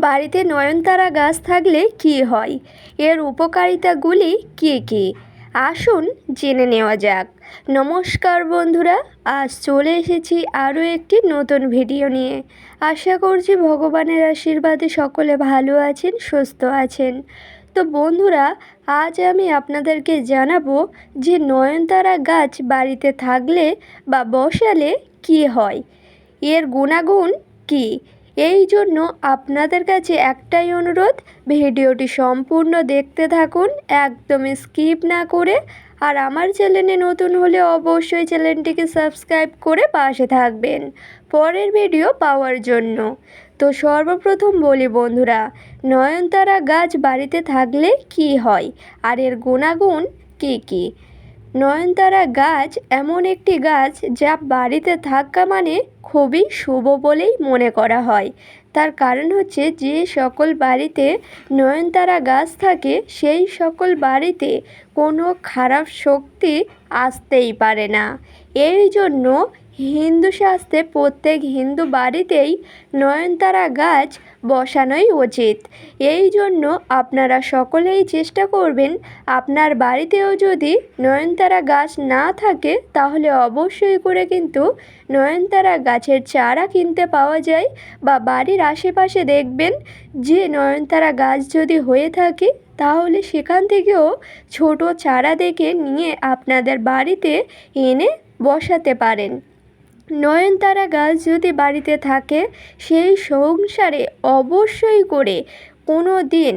বাড়িতে নয়নতারা গাছ থাকলে কী হয়? এর উপকারিতাগুলি কী কী? আসুন জেনে নেওয়া যাক। নমস্কার বন্ধুরা, আজ চলে এসেছি আরও একটি নতুন ভিডিও নিয়ে। আশা করছি ভগবানের আশীর্বাদে সকলে ভালো আছেন, সুস্থ আছেন। তো বন্ধুরা, আজ আমি আপনাদেরকে জানাব যে নয়নতারা গাছ বাড়িতে থাকলে বা বসালে কী হয়? এর গুণাগুণ কী? এই জন্য আপনাদের কাছে একটাই অনুরোধ, ভিডিওটি সম্পূর্ণ দেখতে থাকুন, একদম স্কিপ না করে, আর আমার চ্যানেলে নতুন হলে অবশ্যই চ্যানেলটিকে সাবস্ক্রাইব করে পাশে থাকবেন পরের ভিডিও পাওয়ার জন্য। তো সর্বপ্রথম বলি বন্ধুরা, নয়নতারা গাছ বাড়িতে থাকলে কি হয়? আর এর গুণাগুণ কী কী? নয়নতারা গাছ এমন একটি গাছ যা বাড়িতে থাকা মানে খুবই শুভ বলেই মনে করা হয়। তার কারণ হচ্ছে যে সকল বাড়িতে নয়নতারা গাছ থাকে, সেই সকল বাড়িতে কোনো খারাপ শক্তি আসতেই পারে না। এই জন্য হিন্দু শাস্ত্রে প্রত্যেক হিন্দু বাড়িতেই নয়নতারা গাছ বসানোই উচিত। এই জন্য আপনারা সকলেই চেষ্টা করবেন আপনার বাড়িতেও যদি নয়নতারা গাছ না থাকে, তাহলে অবশ্যই করে কিন্তু নয়নতারা গাছের চারা কিনতে পাওয়া যায় বা বাড়ির আশেপাশে দেখবেন যে নয়নতারা গাছ যদি হয়ে থাকে, তাহলে সেখান থেকেও ছোট চারা দেখে নিয়ে আপনাদের বাড়িতে এনে বসাতে পারেন। নয়নতারা গাছ যদি বাড়িতে থাকে, সেই সংসারে অবশ্যই করে কোনো দিন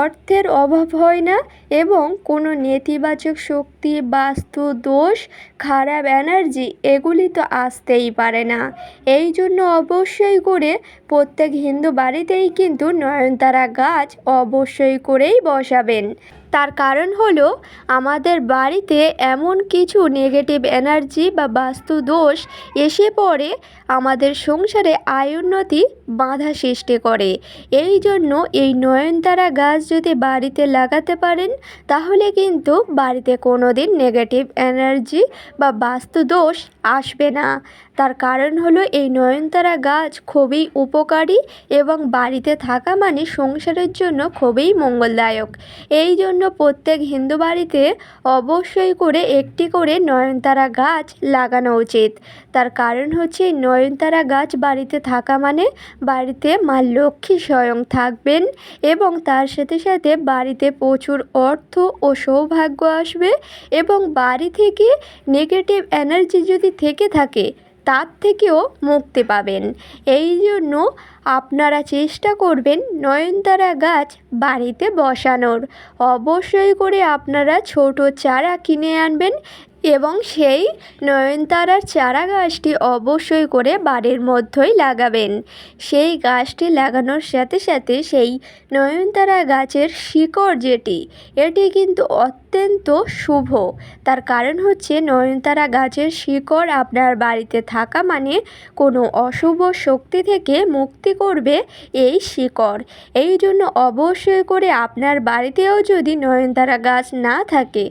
অর্থের অভাব হয় না এবং কোনো নেতিবাচক শক্তি, বাস্তু, দোষ, খারাপ এনার্জি এগুলি তো আসতেই পারে না। এই জন্য অবশ্যই করে প্রত্যেক হিন্দু বাড়িতেই কিন্তু নয়নতারা গাছ অবশ্যই করেই বসাবেন। তার কারণ হলো, আমাদের বাড়িতে এমন কিছু নেগেটিভ এনার্জি বা বাস্তু দোষ এসে পড়ে, আমাদের সংসারে আয় উন্নতি বাধা সৃষ্টি করে। এই জন্য এই নয়নতারা গাছ যদি বাড়িতে লাগাতে পারেন, তাহলে কিন্তু বাড়িতে কোনো দিন নেগেটিভ এনার্জি বা বাস্তু দোষ আসবে না। তার কারণ হলো, এই নয়নতারা গাছ খুবই উপকারী এবং বাড়িতে থাকা মানে সংসারের জন্য খুবই মঙ্গলদায়ক। এই জন্য প্রত্যেক হিন্দু বাড়িতে অবশ্যই করে একটি করে নয়নতারা গাছ লাগানো উচিত। তার কারণ হচ্ছে নয়নতারা গাছ বাড়িতে থাকা মানে বাড়িতে মা লক্ষ্মী স্বয়ং থাকবেন এবং তার সাথে সাথে বাড়িতে প্রচুর অর্থ ও সৌভাগ্য আসবে এবং বাড়ি থেকে নেগেটিভ এনার্জি যদি থেকে থাকে তার থেকেও মুক্তি পাবেন। এই জন্য আপনারা চেষ্টা করবেন নয়নতারা গাছ বাড়িতে বসানোর। অবশ্যই করে আপনারা ছোট চারা কিনে আনবেন এবং সেই নয়নতারার চারা গাছটি অবশ্যই করে বাড়ির মধ্যেই লাগাবেন। সেই গাছটি লাগানোর সাথে সাথে সেই নয়নতারা গাছের শিকড় যেটি, এটি কিন্তু অত্যন্ত শুভ। তার কারণ হচ্ছে নয়নতারা গাছের শিকড় আপনার বাড়িতে থাকা মানে কোনো অশুভ শক্তি থেকে মুক্তি করবে এই শিকড়। এই জন্য অবশ্যই করে আপনার বাড়িতেও যদি নয়নতারা গাছ না থাকে,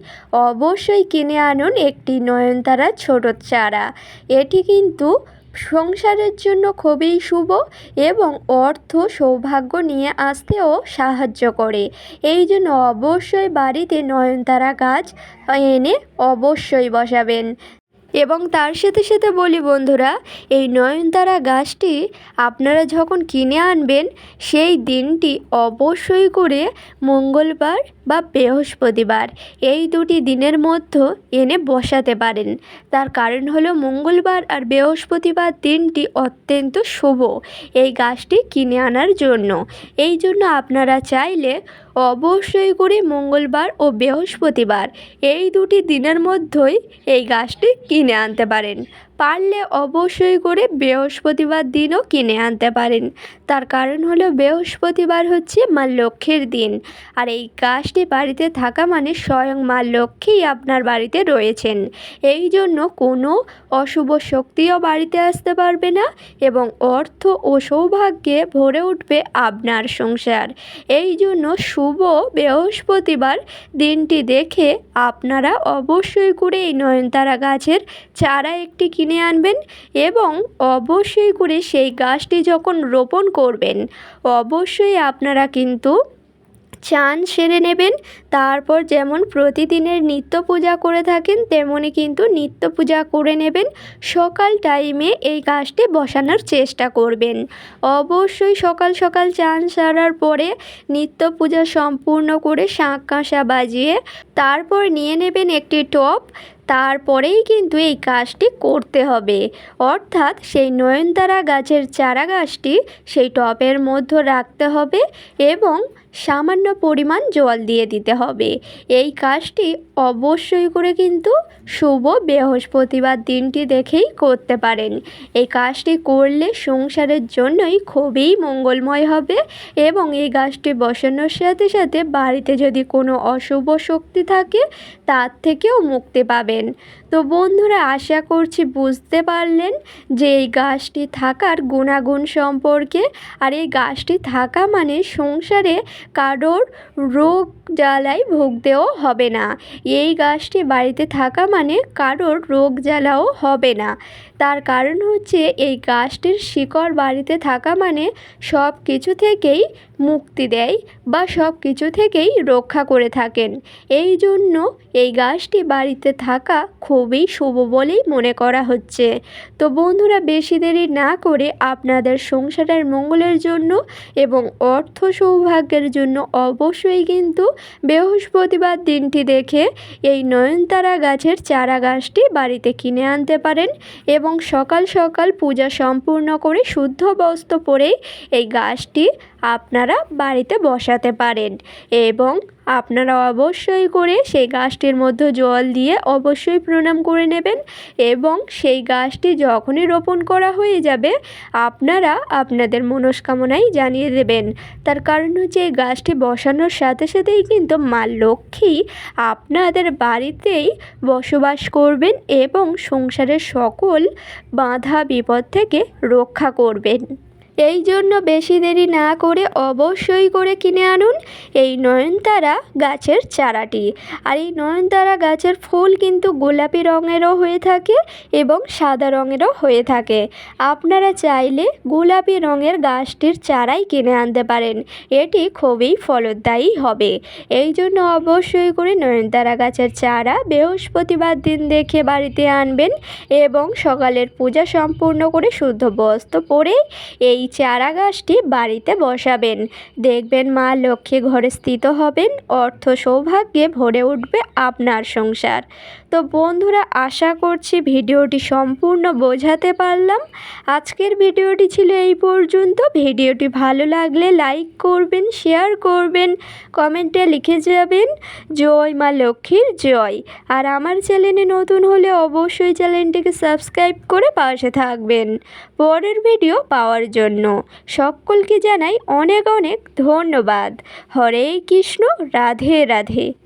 অবশ্যই কিনে আনুন একটি নয়নতারা ছোট চারা। এটি কিন্তু সংসারের জন্য খুবই শুভ এবং অর্থ সৌভাগ্য নিয়ে আসতেও সাহায্য করে। এই জন্য অবশ্যই বাড়িতে নয়নতারা গাছ এনে অবশ্যই বসাবেন। এবং তার সাথে সাথে বলি বন্ধুরা, এই নয়নতারা গাছটি আপনারা যখন কিনে আনবেন, সেই দিনটি অবশ্যই করে মঙ্গলবার বা বৃহস্পতিবার, এই দুটি দিনের মধ্যে এনে বসাতে পারেন। তার কারণ হলো মঙ্গলবার আর বৃহস্পতিবার দিনটি অত্যন্ত শুভ এই গাছটি কিনে আনার জন্য। এই জন্য আপনারা চাইলে অবশ্যই করে মঙ্গলবার ও বৃহস্পতিবার এই দুটি দিনের মধ্যেই এই গাছটি কিনে আনতে পারেন। পারলে অবশ্যই করে বৃহস্পতিবার দিনও কিনে আনতে পারেন। তার কারণ হলো বৃহস্পতিবার হচ্ছে মা লক্ষ্মীর দিন। আর এই গাছটি বাড়িতে থাকা মানে স্বয়ং মা লক্ষ্মীই আপনার বাড়িতে রয়েছেন। এই জন্য কোনো অশুভ শক্তিও বাড়িতে আসতে পারবে না এবং অর্থ ও সৌভাগ্যে ভরে উঠবে আপনার সংসার। এই জন্য শুভ বৃহস্পতিবার দিনটি দেখে আপনারা অবশ্যই করে এই নয়নতারা গাছের চারা একটি কিনে কিনে আনবেন এবং অবশ্যই করে সেই গাছটি যখন রোপণ করবেন, অবশ্যই আপনারা কিন্তু চান সেরে নেবেন। তারপর যেমন প্রতিদিনের নিত্য পূজা করে থাকেন তেমনই কিন্তু নিত্য পূজা করে নেবেন। সকাল টাইমে এই গাছটি বসানোর চেষ্টা করবেন। অবশ্যই সকাল সকাল চান সারার পরে নিত্য পূজা সম্পূর্ণ করে শাঁখ কাঁসা বাজিয়ে তারপর নিয়ে নেবেন একটি টপ তারপরেই কিন্তু এই কাজটি করতে হবে। অর্থাৎ সেই নয়নতারা গাছের চারা গাছটি সেই টবের মধ্যে রাখতে হবে এবং সামান্য পরিমাণ জল দিয়ে দিতে হবে। এই কাজটি অবশ্যই করে কিন্তু শুভ বৃহস্পতিবার দিনটি দেখেই করতে পারেন। এই কাজটি করলে সংসারের জন্যই খুবই মঙ্গলময় হবে এবং এই গাছটি বসানোর সাথে সাথে বাড়িতে যদি কোনো অশুভ শক্তি থাকে, তার থেকেও মুক্তি পাবেন। তো বন্ধুরা, আশা করছি বুঝতে পারলেন যে এই গাছটি থাকার গুণাগুণ সম্পর্কে। আর এই গাছটি থাকা মানে সংসারে কারোর রোগ জ্বালায় ভুগতেও হবে না। এই গাছটি বাড়িতে থাকা মানে কারোর রোগ জ্বালাও হবে না। তার কারণ হচ্ছে এই গাছটির শিকড় বাড়িতে থাকা মানে সব কিছু থেকেই মুক্তি দেয় বা সব কিছু থেকেই রক্ষা করে থাকেন। এই জন্য এই গাছটি বাড়িতে থাকা খুবই শুভ বলেই মনে করা হচ্ছে। তো বন্ধুরা, বেশি দেরি না করে আপনাদের সংসারের মঙ্গলের জন্য এবং অর্থ সৌভাগ্যের জন্য অবশ্যই কিন্তু বৃহস্পতিবার দিনটি দেখে এই নয়নতারা গাছের চারা গাছটি বাড়িতে কিনে আনতে পারেন এবং সকাল সকাল পূজা সম্পূর্ণ করে শুদ্ধ বস্ত্র পরেই এই গাছটি আপনারা বাড়িতে বসাতে পারেন এবং আপনারা অবশ্যই করে সেই গাছটির মধ্যে জল দিয়ে অবশ্যই প্রণাম করে নেবেন এবং সেই গাছটি যখনই রোপণ করা হয়ে যাবে, আপনারা আপনাদের মনস্কামনাই জানিয়ে দেবেন। তার কারণ হচ্ছে এই গাছটি বসানোর সাথে সাথেই কিন্তু মা লক্ষ্মী আপনাদের বাড়িতেই বসবাস করবেন এবং সংসারের সকল বাধা বিপদ থেকে রক্ষা করবেন। এই জন্য বেশি দেরি না করে অবশ্যই করে কিনে আনুন এই নয়নতারা গাছের চারাটি। আর এই নয়নতারা গাছের ফুল কিন্তু গোলাপি রঙেরও হয়ে থাকে এবং সাদা রঙেরও হয়ে থাকে। আপনারা চাইলে গোলাপি রঙের গাছটির চারাই কিনে আনতে পারেন। এটি খুবই ফলদায়ী হবে। এই জন্য অবশ্যই করে নয়নতারা গাছের চারা বৃহস্পতিবার দিন দেখে বাড়িতে আনবেন এবং সকালের পূজা সম্পূর্ণ করে শুদ্ধ বস্ত্র পরে এই চারা গাছটি বাড়িতে বসাবেন। দেখবেন মা লক্ষ্মী ঘরে স্থিত হবেন, অর্থ সৌভাগ্যে ভরে উঠবে আপনার সংসার। তো বন্ধুরা, আশা করছি ভিডিওটি সম্পূর্ণ বোঝাতে পারলাম। আজকের ভিডিওটি ছিল এই পর্যন্ত। ভিডিওটি ভালো লাগলে লাইক করবেন, শেয়ার করবেন, কমেন্টে লিখে যাবেন, জয় মা লক্ষ্মীর জয়। আর আমার চ্যানেলে নতুন হলে অবশ্যই চ্যানেলটিকে সাবস্ক্রাইব করে পাশে থাকবেন। পরের ভিডিও পাওয়ার জন্য। সকলকে জানাই অনেক অনেক ধন্যবাদ। হরে কৃষ্ণ রাধে রাধে।